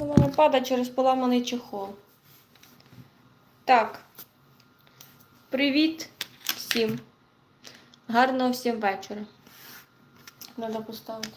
Воно падає через поламаний чехол. Так. Привіт всім. Гарного всім вечора. Треба поставити.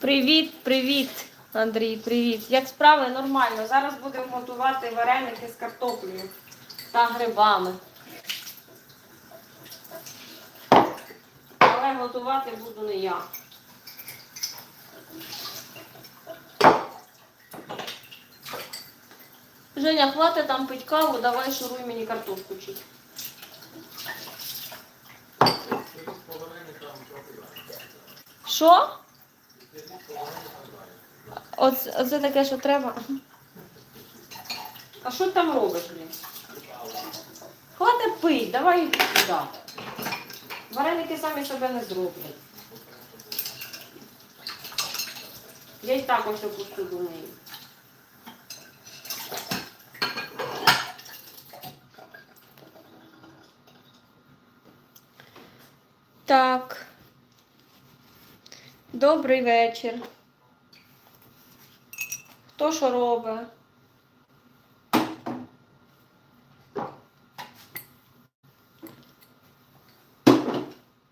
Привіт, привіт, Андрій, привіт. Як справи? Нормально. Зараз будемо готувати вареники з картоплею та грибами. Але готувати буду не я. Женя, хватить там пить каву, давай шуруй мені картошку чить. Що? Оце, оце таке, що треба. А що ти там робиш, блін? Хватить пить, давай сюди. Вареники самі себе не зроблять. Я й так ось опусту думаю. Так. Добрий вечір. Хто що робить?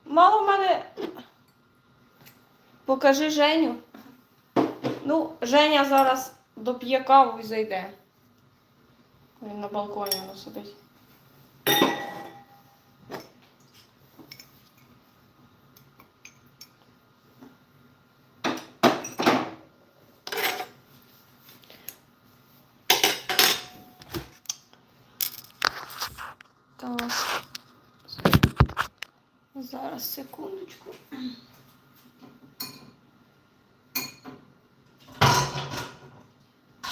Мало в мене. Покажи Женю. Ну, Женя зараз доп'є каву і зайде. Він на балконі воно сидить. Так. Зараз секундочку.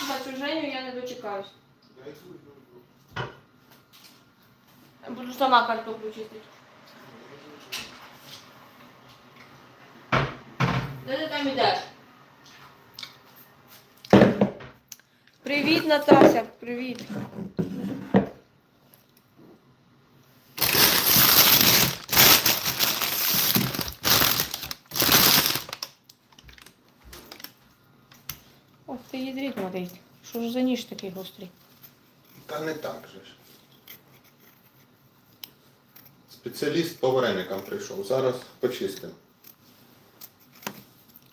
Бачу Женю, я не дочекаюсь. Буду сама картоплю чистити. Де ти там ідеш? Привіт, Натася, привіт. Що ж за ніж такий гострий? Та не так же ж. Спеціаліст по вареникам прийшов. Зараз почистимо.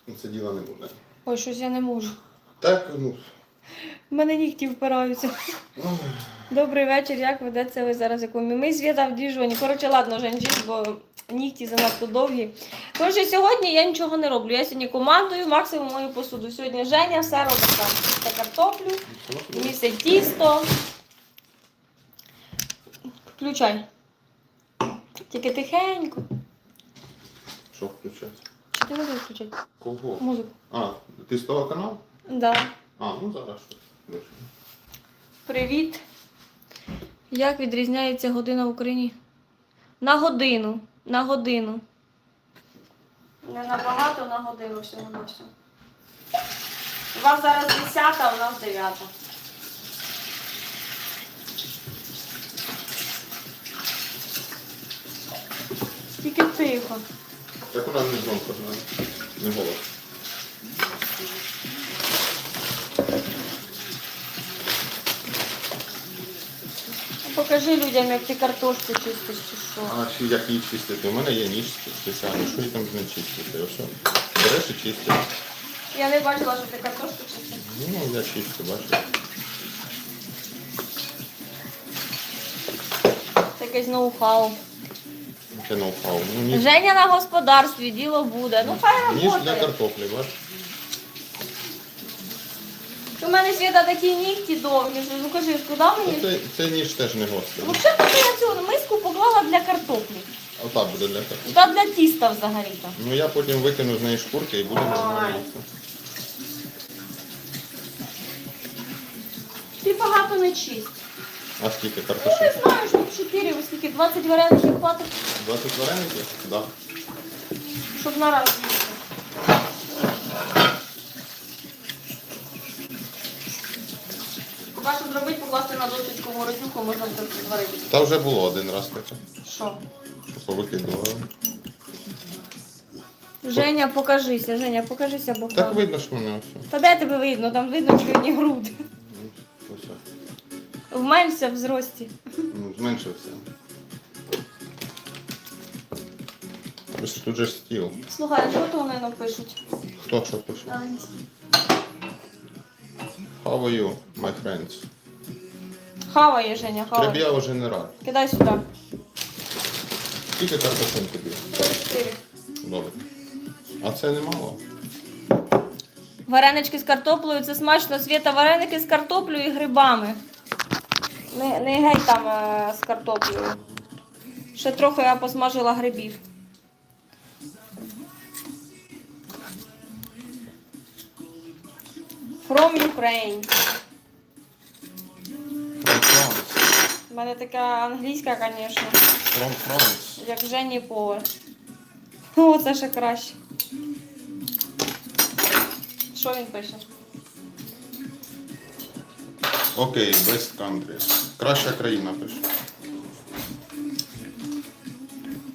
Ну, Це діло не буде. Ой, щось я не можу. Так, ну. У мене нігті впираються. ой, Добрий вечір, як ведеться ви зараз? Ми звіта в діжоні. Коротше, ладно, Женджі, бо нігті занадто довгі. Коротше, сьогодні я нічого не роблю. Я сьогодні командую, максимум мою посуду. Сьогодні Женя все робить там. Чисте картоплю, місить тісто. Включай. Тільки тихенько. Що включати? Чи ти не включати? Кого? Музику. А, ти з того каналу? Да. А, ну зараз. Привіт. Як відрізняється година в Україні? На годину. На годину. Не набагато на годину всього на всього. У вас зараз 10, а у нас 9. Тільки тихо. Так вона не громко. Не голос. Покажи людям, як ти картошку чистиш чи що. А чи як її чистити? У мене є ніж спеціальний. Що її там не чистити? Ось. Береш і чистиш. Я не бачила, що ти картошку чистиш. Ну, я чистю, бачиш. Це якесь ноу-хау. Це ноу-хау. Ну, ніж, Женя на господарстві, діло буде. Ну хай ніж для роботи. картоплі, бачиш? Мене світа такі нігті довгі. що, Ну кажи, куди Ну, мені? Це, це ніж теж не. Ну що я? Ми миску поклала для картоплі. Отак буде для тебе. Та для тіста взагалі-то. Ну я потім викину з неї шкурки і буду нормально. Ти багато не чисть. А скільки Ну, не картошин? знаю, штук 4, ось скільки 20 вареників хватить, 20 вареників? Да. щоб на раз їсти. Зробити, покласти на досочку морозюку, можна буде зварити. Та вже було один раз таке, Що? що повикидували. Женя, покажися, Женя, покажися, бо Так видно, що мене все. Та де тебе видно? Там видно чорні груди. Ось. Вменшся в зрості. Ну, зменшився. Ось тут же стіл. Слухай, а що то вони напишуть? Хто що пише? How are you, my friends? Хаває, Женя, хаває. Креб'яво генерал. Кидай сюди. Скільки картошин тобі? Чотири. Добре. А це немало? Варенички з картоплею, це смачно. Світа, вареники з картоплею і грибами. Не, не геть там е, з картоплею. Ще трохи я посмажила грибів. From Ukraine. У мене така англійська, звісно, From France. як Жені повар. О, це ще краще. Що він пише? Окей, best country. Краща країна пише.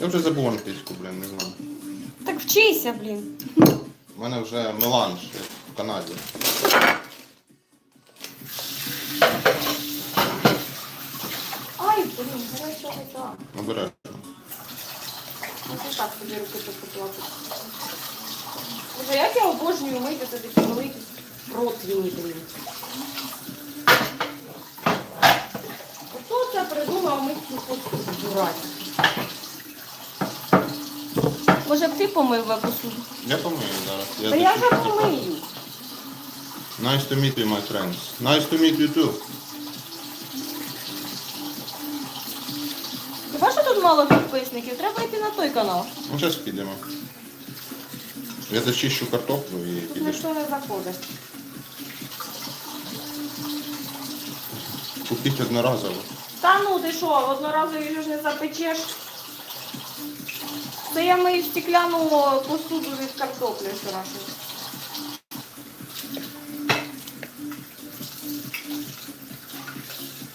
Я вже забув англійську, блін, не знаю. Так вчися, блін. У мене вже меланж як в Канаді. Обережно. Так собі руки покупувати. Боже, як я обожнюю мити це такі великі противні, блін. Хто це придумав мити цю посуду дурак? Може б ти помив посуду? Я помию зараз. Та я вже помию. Nice to meet you, my friends. Nice to meet you too. Хіба що тут мало підписників? Треба йти на той канал. Ну, зараз підемо. Я зачищу картоплю і Тут підеш. ніхто не заходить. Купіть одноразово. Та ну ти що, одноразові ж не запечеш. Це я мию стекляну посуду від картоплі вчорашньої.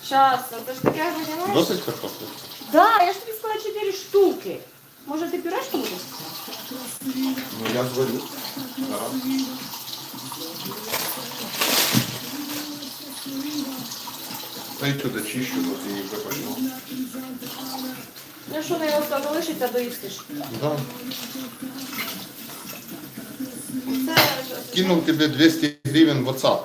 Щас, це ж таке розумієш? Досить картоплі? Да, я ж тобі сказала 4 штуки. Може ти пюрешку будеш? Ну я зварю. Зараз. Та й туди чищу, от і вже почну. Ну що на його залишиться, доїстиш. Да. Це Кинув тобі 200 гривень в WhatsApp.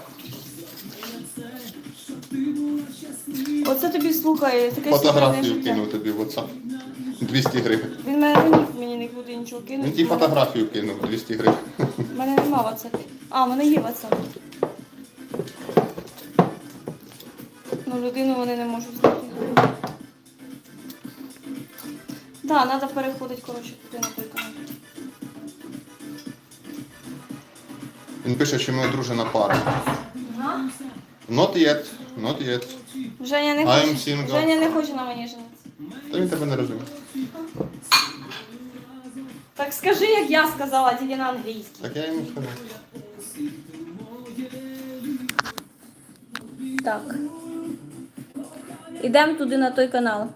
Оце тобі слухай, таке Фотографію життя. кинув тобі в WhatsApp. 200 гривень. Він мене не міг мені нікуди нічого Він ті фотографію кинув 200 гривень. У мене нема WhatsApp. А, в мене є WhatsApp. Ну, людину вони не можуть знайти. Так, треба переходити, коротше, туди на той канал. Він пише, що ми одружена пара. Not yet, not yet. Женя не I'm хоче. single. Женя не хоче на мені женитися. Та він тебе не розуміє. Так скажи, як я сказала, тільки на англійській. Так я йому скажу. Так. Ідемо туди на той канал.